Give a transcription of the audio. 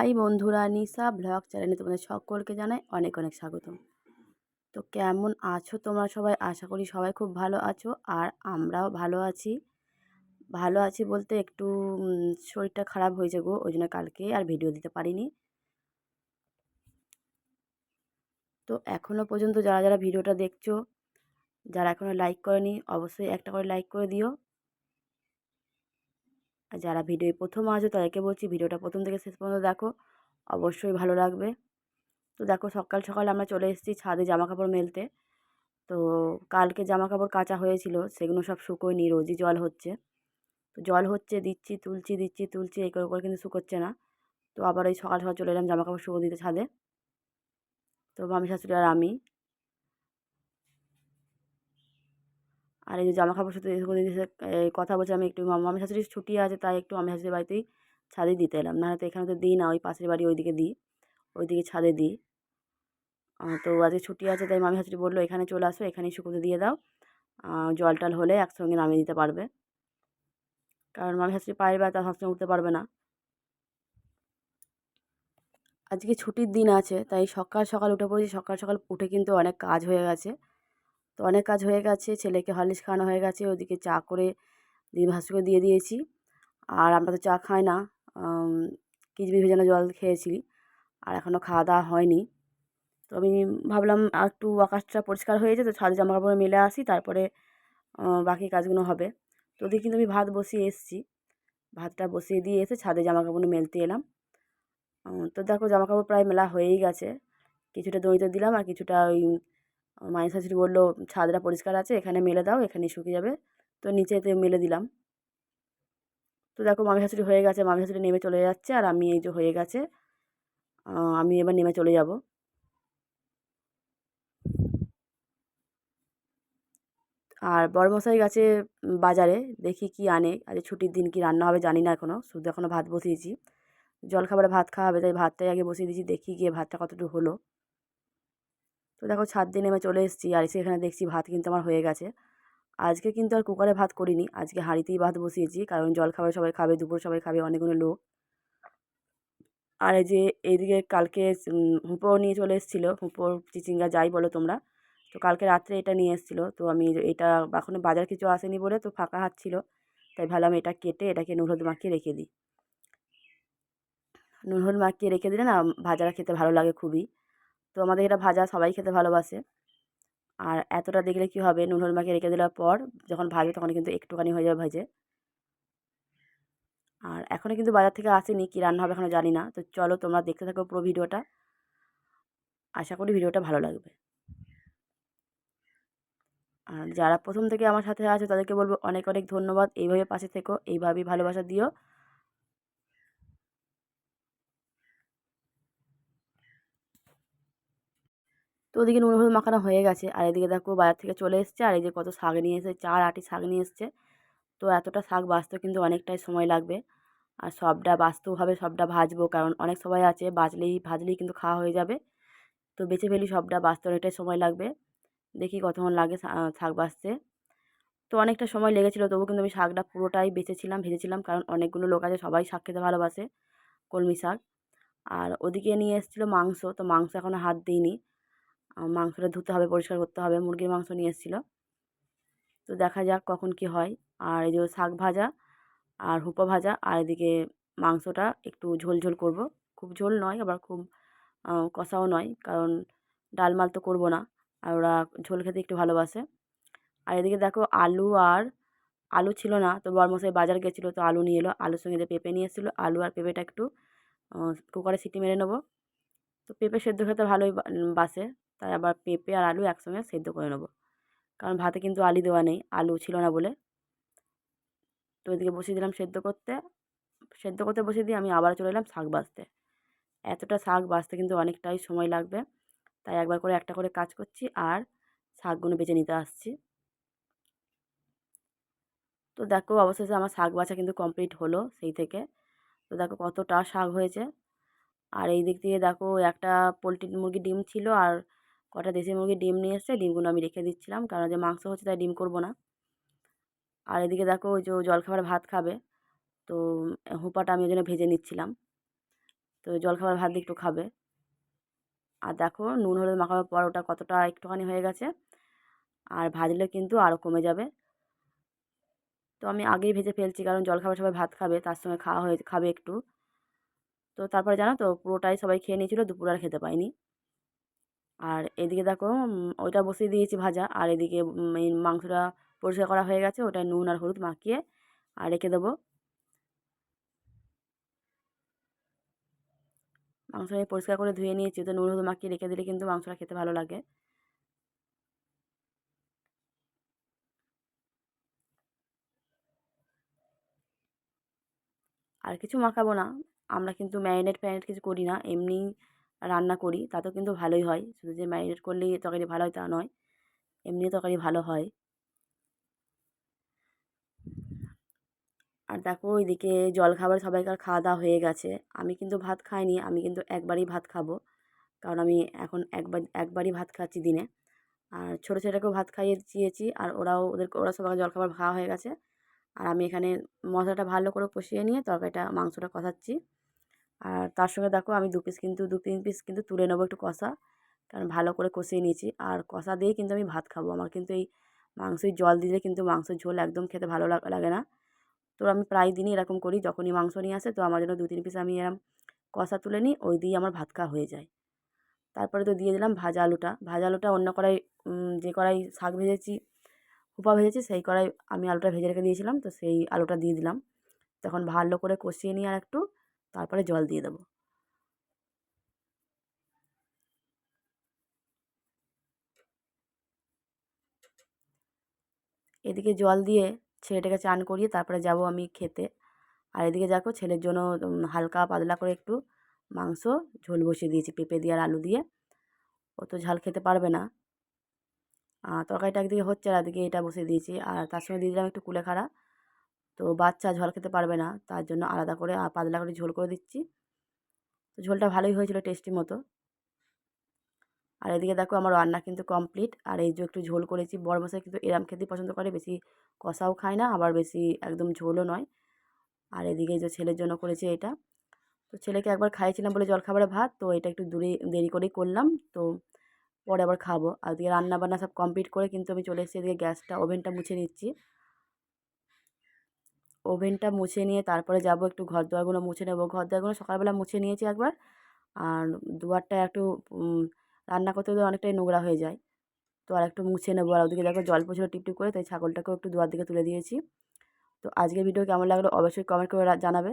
High বন্ধুরা নিশা blog চ্যানেলে তোমাদের সকলকে জানাই অনেক অনেক স্বাগতম। তো কেমন আছো তোমরা সবাই? আশা করি সবাই খুব ভালো আছো আর আমরাও ভালো আছি। ভালো আছি বলতে একটু শরীরটা খারাপ হয়েছে গো, ওই জন্য কালকে আর ভিডিও দিতে পারিনি। তো এখনও পর্যন্ত যারা যারা ভিডিওটা দেখছ, যারা এখনও লাইক করেনি, অবশ্যই একটা করে লাইক করে দিও। আর যারা ভিডিও প্রথম আসো তাদেরকে বলছি ভিডিওটা প্রথম থেকে শেষ পর্যন্ত দেখো। অবশ্যই ভালো লাগবে। তো দেখো সকাল সকাল আমরা চলে এসেছি ছাদে জামা কাপড় মেলতে। তো কালকে জামা কাপড় কাচা হয়েছিল, সেগুলো সব শুকোয়নি রোজই জল হচ্ছে। তো জল হচ্ছে, দিচ্ছি, তুলছি দিচ্ছি, তুলছি এই করে করে কিন্তু শুকোচ্ছে না। তো আবার ওই সকাল সকাল চলে এলাম জামা কাপড় শুকো দিতে ছাদে। তো মামি শাশুড়ি আর আমি। আর এই যে জামা কাপড় সাথে কথা বলছে আমি একটু মামি শাশুড়ির ছুটি আছে তাই একটু মামি শাশুড়ির বাড়িতেই ছাদে দিতে এলাম। না তো এখানে তো দিই না, ওই পাশের বাড়ি ওইদিকে দিই, ওইদিকে ছাদে দিই। তো আজকে ছুটি আছে তাই মামি শাশুড়ি বলল, এখানে চলে আসো, এখানেই শুকোতে দিয়ে দাও। জল টল হলে একসঙ্গে নামিয়ে দিতে পারবে। কারণ মামি শাশুড়ি পায়ের ব্যথা, সবসময় উঠতে পারবে না। আজকে ছুটির দিন আছে, তাই সকাল সকাল উঠে পড়েছি, সকাল সকাল উঠে কিন্তু অনেক কাজ হয়ে গেছে। তো অনেক কাজ হয়ে গেছে, ছেলেকে হরলিক্স খাওয়ানো হয়ে গেছে, ওদিকে চা করে ভাসুকে দিয়ে দিয়েছি। আর আমরা তো চা খাই না কিচবিচ ভেজানো জল খেয়েছি, আর এখনও খাওয়া দাওয়া হয়নি। তো আমি ভাবলাম একটু আকাশটা পরিষ্কার হয়েছে তো ছাদে জামা কাপড় মেলে আসি, তারপরে বাকি কাজগুলো হবে। তো ওদিকে কিন্তু আমি ভাত বসিয়ে এসেছি, ভাতটা বসিয়ে দিয়ে এসে ছাদে জামা কাপড় মেলতে এলাম। তো দেখো জামা কাপড় প্রায় মেলা হয়েই গেছে, কিছুটা দড়িতে দিলাম আর কিছুটা ওই মায়ের শাশুড়ি বলল, ছাদটা পরিষ্কার আছে, এখানে মেলে দাও, এখানে শুকিয়ে যাবে। তো নিচেতে মেলে দিলাম। তো দেখো মামি শাশুড়ি হয়ে গেছে, মামি শাশুড়ি নেমে চলে যাচ্ছে আর আমি এই যে হয়ে গেছে আমি এবার নেমে চলে যাব। আর বড়মশাই গেছে বাজারে, দেখি কি আনে, আজ ছুটির দিন কি রান্না হবে জানি না এখনও শুধু এখনও ভাত বসিয়েছি। জলখাবারে ভাত খাওয়া হবে, তাই ভাতটাই আগে বসিয়ে দিয়েছি, দেখি গিয়ে ভাতটা কতটুকু হলো। তো দেখো ছাদ দিয়ে নেমে চলে এসেছি আর এসে এখানে দেখছি ভাত কিন্তু আমার হয়ে গেছে। আজকে কিন্তু আর কুকারে ভাত করিনি, আজকে হাঁড়িতেই ভাত বসিয়েছি, কারণ জল খাবার সবাই খাবে, দুপুর সবাই খাবে, অনেকগুলো লোক। আর এই যে এইদিকে কালকে হুঁপো নিয়ে চলে এসেছিল, হুঁপো, চিচিঙ্গা, যাই বলো তোমরা। তো কালকে রাত্রে এটা নিয়ে এসেছিল, তো আমি এটা এখনও বাজার কিছু আসেনি বলে তো ফাঁকা হাত ছিল, তাই ভাবলাম এটা কেটে এটাকে নুন মাখিয়ে রেখে দিই। নুন হলুদ মাখিয়ে রেখে দিলে না, ভাজাটা খেতে ভালো লাগে খুবই। তো আমাদের এটা ভাজা সবাই খেতে ভালোবাসে। আর এতটা দেখলে কী হবে? নুন হলুদ মাখিয়ে রেখে দেওয়ার পর যখন ভাজবে তখন কিন্তু একটুখানি হয়ে যাবে ভাজে। আর এখনও কিন্তু বাজার থেকে আসেনি, কী রান্না হবে এখনও জানি না। তো চলো তোমরা দেখতে থাকো পুরো ভিডিওটা। আশা করি ভিডিওটা ভালো লাগবে। আর যারা প্রথম থেকে আমার সাথে আছে তাদেরকে বলব অনেক অনেক ধন্যবাদ। এইভাবে পাশে থেকো, এইভাবেই ভালোবাসা দিও। ওদিকে নুন হলুদ মাখানো হয়ে গেছে। আর এদিকে দেখো বাজার থেকে চলে এসছে। আর এই যে কত শাক নিয়ে এসে চার আটি শাক নিয়ে এসছে। তো এতটা শাক বাঁচতে কিন্তু অনেকটাই সময় লাগবে। আর সবটা বাঁচতেও হবে সবটা ভাজবো, কারণ অনেক সবাই আছে, বাজলেই, ভাজলেই কিন্তু খাওয়া হয়ে যাবে। তো বেছে ফেলি সবটা, বাঁচতে অনেকটাই সময় লাগবে। দেখি কতক্ষণ লাগে শাক বাঁচতে। তো অনেকটা সময় লেগেছিলো, তবু কিন্তু আমি শাকটা পুরোটাই বেঁচেছিলাম ভেজেছিলাম, কারণ অনেকগুলো লোক আছে, সবাই শাক খেতে ভালোবাসে, কলমি শাক। আর ওদিকে নিয়ে এসেছিল মাংস, তো মাংস এখনও হাত দিইনি। মাংসটা ধুতে হবে, পরিষ্কার করতে হবে। মুরগির মাংস নিয়ে এসেছিল। তো দেখা যাক কখন কি হয়। আর এই যে শাক ভাজা আর হুপো ভাজা আর এদিকে মাংসটা একটু ঝোল ঝোল করব। খুব ঝোল নয়, আবার খুব কষাও নয়, কারণ ডালমাল তো করব না। আর ওরা ঝোল খেতে একটু ভালোবাসে। আর এদিকে দেখো আলু আর আলু ছিল না, তো বরমশাই বাজার গেছিল, তো আলু নিয়ে এলো। আলুর সঙ্গে যে পেঁপে নিয়ে এসেছিল, আলু আর পেঁপেটা একটু কুকারে সিটি মেরে নেব। তো পেঁপে সেদ্ধ খেতে ভালোই বাসে। তাই আবার পেঁপে আর আলু একসঙ্গে সেদ্ধ করে নেব। কারণ ভাতে কিন্তু আলু দেওয়া নেই, আলু ছিল না বলে। তো ওইদিকে বসিয়ে দিলাম সেদ্ধ করতে। সেদ্ধ করতে বসিয়ে দিয়ে আমি আবার চলে এলাম শাক বাছতে এতটা শাক বাছতে কিন্তু অনেকটাই সময় লাগবে। তাই একবার করে একটা করে কাজ করছি আর শাকগুলো বেছে নিতে আসছি। তো দেখো অবশেষে আমার শাক বাছা কিন্তু কমপ্লিট হলো সেই থেকে। তো দেখো কতটা শাক হয়েছে। আর এই দিক দিয়ে দেখো একটা পোলট্রি মুরগির ডিম ছিল আর কটা দেশি মুরগির ডিম নিয়ে এসছে, ডিমগুলো আমি রেখে দিচ্ছিলাম। কারণ যে মাংস হচ্ছে তাই ডিম করব না। আর এদিকে দেখো ওই যে জলখাবার ভাত খাবে, তো হুপাটা আমি ওই জন্য ভেজে নিচ্ছিলাম। তো জলখাবার ভাত একটু খাবে। আর দেখো নুন, হলুদ মাখানোর পর ওটা কতটা একটুখানি হয়ে গেছে। আর ভাজলে কিন্তু আরও কমে যাবে। তো আমি আগেই ভেজে ফেলছি, কারণ জলখাবার সবাই ভাত খাবে, তার সঙ্গে খাওয়া হয়ে, খাবে একটু। তো তারপরে জানো তো, পুরোটাই সবাই খেয়ে নিয়েছিলো, দুপুর আর খেতে পায়নি আর এদিকে দেখো ওইটা বসিয়ে দিয়েছি ভাজা। আর এদিকে মাংসটা পরিষ্কার করা হয়ে গেছে, ওটা নুন আর হলুদ মাখিয়ে আর রেখে দেবো। মাংসটা পরিষ্কার করে ধুয়ে নিয়েছি তো নুন হলুদ মাখিয়ে রেখে দিলে কিন্তু মাংসটা খেতে ভালো লাগে। আর কিছু মাখাবো না, আমরা কিন্তু ম্যারিনেট ফ্যারিনেট কিছু করি না, এমনি রান্না করি, তাতেও কিন্তু ভালোই হয়। শুধু যে ম্যারিনেট করলেই তরকারি ভালো হয় তা নয়, এমনিও তরকারি ভালো হয়। আর দেখো ওইদিকে জলখাবার সবাইকার খাওয়া দাওয়া হয়ে গেছে। আমি কিন্তু ভাত খাইনি, আমি কিন্তু একবারই ভাত খাব। কারণ আমি এখন একবার, একবারই ভাত খাচ্ছি দিনে। আর ছোটো ছেলেকেও ভাত খাইয়ে দিয়েছি আর ওরাও, ওদেরকে, ওরা সবাই জলখাবার খাওয়া হয়ে গেছে। আর আমি এখানে মশলাটা ভালো করে কষিয়ে নিয়ে তরকারিটা, মাংসটা কষাচ্ছি। আর তার সঙ্গে দেখো আমি দু পিস কিন্তু, দু, তিন পিস কিন্তু তুলে নেব একটু কষা। কারণ ভালো করে কষিয়ে নিয়েছি। আর কষা দিয়েই কিন্তু আমি ভাত খাব। আমার কিন্তু এই মাংসের জল দিলে কিন্তু মাংসের ঝোল একদম খেতে ভালো লাগে না। তো আমি প্রায় দিনই এরকম করি। যখনই মাংস নিয়ে আসে তো আমার জন্য দু, তিন পিস আমি এরম কষা তুলে নিই। ওই দিয়েই আমার ভাত খাওয়া হয়ে যায়। তারপরে তো দিয়ে দিলাম ভাজা আলুটা। ভাজা আলুটা অন্য কড়াই যে কড়াই শাক ভেজেছি হুপা ভেজেছি, সেই কড়াই আমি আলুটা ভেজে রেখে দিয়েছিলাম। তো সেই আলুটা দিয়ে দিলাম। তখন ভালো করে কষিয়ে নিয়ে আর একটু। তারপরে জল দিয়ে দেবো। এদিকে জল দিয়ে ছেলেটাকে চান করিয়ে তারপরে যাব আমি খেতে। আর এদিকে দেখো ছেলের জন্য হালকা পাতলা করে একটু মাংস, ঝোল বসিয়ে দিয়েছি, পেঁপে দিয়ে আর আলু দিয়ে। ও তো ঝাল খেতে পারবে না। তরকারিটা একদিকে হচ্ছে আর একদিকে এটা বসিয়ে দিয়েছি। আর তার সঙ্গে দিয়ে দিলাম একটু কুলেখাড়া। তো বাচ্চা ঝোল খেতে পারবে না। তার জন্য আলাদা করে পাতলা করে ঝোল করে দিচ্ছি। তো ঝোলটা ভালোই হয়েছিল টেস্টি মতো। আর এদিকে দেখো আমার রান্না কিন্তু কমপ্লিট। আর এই যে একটু ঝোল করেছি, বড় মশাই কিন্তু এরম খেতেই পছন্দ করে, বেশি কষাও খায় না, আবার বেশি একদম ঝোলও নয়। আর এদিকে যে ছেলের জন্য করেছি এটা। তো ছেলেকে একবার খাইয়েছিলাম বলে জলখাবারে ভাত, তো এটা একটু দূরে, দেরি করেই করলাম। তো পরে আবার খাব। আর এদিকে রান্না বান্না সব কমপ্লিট করে কিন্তু আমি চলে এসেছি, এদিকে গ্যাসটা, ওভেনটা মুছে নিচ্ছি। ওভেনটা মুছে নিয়ে তারপরে যাব একটু ঘর দোয়ারগুলো মুছে নেব। ঘর দোয়ারগুলো সকালবেলা মুছে নিয়েছি একবার। আর দুয়ারটা একটু রান্না করতে অনেকটাই নোংরা হয়ে যায়। তো আর একটু মুছে নেব। আর ওদিকে দেখো জল পছিল টিপটিপ করে, তাই ছাগলটাকেও একটু দুয়ার দিকে তুলে দিয়েছি। তো আজকের ভিডিও কেমন লাগল অবশ্যই কমেন্ট করে জানাবে।